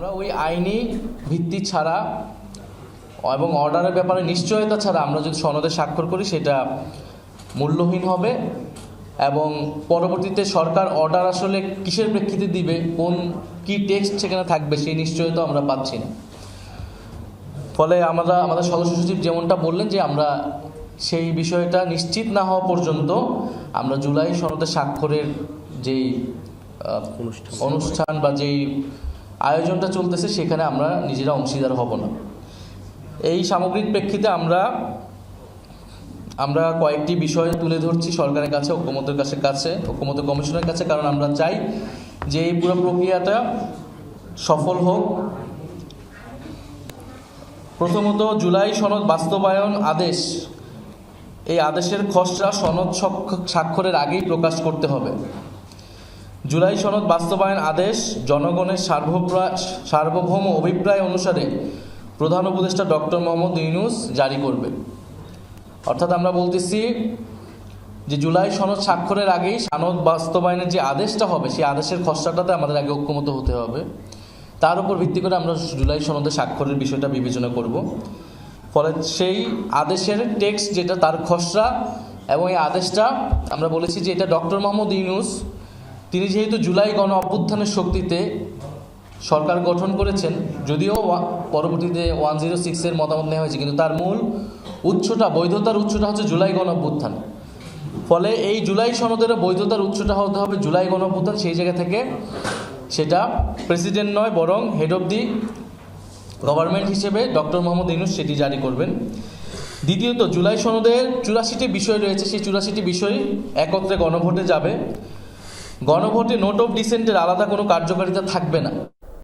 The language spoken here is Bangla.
আমরা ওই আইনি ভিত্তি ছাড়া এবং অর্ডারের ব্যাপারে নিশ্চয়তা ছাড়া আমরা যদি সনদে স্বাক্ষর করি, সেটা মূল্যহীন হবে এবং পরবর্তীতে সরকার অর্ডার আসলে কিসের প্রেক্ষিতে দিবে, কোন কি টেক্সট সেখানে থাকবে, সেই নিশ্চয়তা আমরা পাচ্ছি না ফলে আমরা, আমাদের সদস্য সচিব যেমনটা বললেন যে আমরা সেই বিষয়টা নিশ্চিত না হওয়া পর্যন্ত আমরা জুলাই সনদে স্বাক্ষরের যেই অনুষ্ঠান। অনুষ্ঠান বা যেই আয়োজনটা চলতেছে, সেখানে আমরা নিজেরা অংশীদার হব না। এই সামগ্রিক প্রেক্ষিতে আমরা আমরা কয়েকটি বিষয় তুলে ধরছি সরকারের কাছে ঐক্যমতের কাছে কাছে ঐক্যমত কমিশনের কাছে, কারণ আমরা চাই যে এই পুরো প্রক্রিয়াটা সফল হোক। প্রথমত, জুলাই সনদ বাস্তবায়ন আদেশ। এই আদেশের খসড়া সনদ স্বাক্ষ- স্বাক্ষরের আগেই প্রকাশ করতে হবে। জুলাই সনদ বাস্তবায়ন আদেশ জনগণের সার্বভৌম অভিপ্রায় অনুসারে প্রধান উপদেষ্টা ডক্টর মোহাম্মদ ইউনুস জারি করবে। অর্থাৎ আমরা বলতেছি যে জুলাই সনদ স্বাক্ষরের আগেই সনদ বাস্তবায়নের যে আদেশটা হবে, সেই আদেশের খসড়াটাতে আমাদের আগে ঐক্যমত হতে হবে। তার উপর ভিত্তি করে আমরা জুলাই সনদে স্বাক্ষরের বিষয়টা বিবেচনা করব। ফলে সেই আদেশের টেক্সট যেটা, তার খসড়া এবং এই আদেশটা, আমরা বলেছি যে এটা ডক্টর মোহাম্মদ ইউনুস তিনি যেহেতু জুলাই গণ অভ্যুত্থানের শক্তিতে সরকার গঠন করেছেন, যদিও পরবর্তীতে ওয়ান জিরো সিক্সের মতামত নেওয়া হয়েছে, কিন্তু তার মূল উৎসটা, বৈধতার উৎসটা হচ্ছে জুলাই গণ অভ্যুত্থান। ফলে এই জুলাই সনদের বৈধতার উৎসটা হতে হবে জুলাই গণ অভ্যুত্থান, সেই জায়গা থেকে সেটা প্রেসিডেন্ট নয়, বরং হেড অব দি গভর্নমেন্ট হিসেবে ডক্টর মোহাম্মদ ইউনুস সেটি জারি করবেন। দ্বিতীয়ত, জুলাই সনদের চুরাশিটি বিষয় রয়েছে, সেই চুরাশিটি বিষয় একত্রে গণভোটে যাবে। গণভোটে নোট অফ ডিসেন্টের আলাদা কোনো কার্যকারিতা থাকবে না।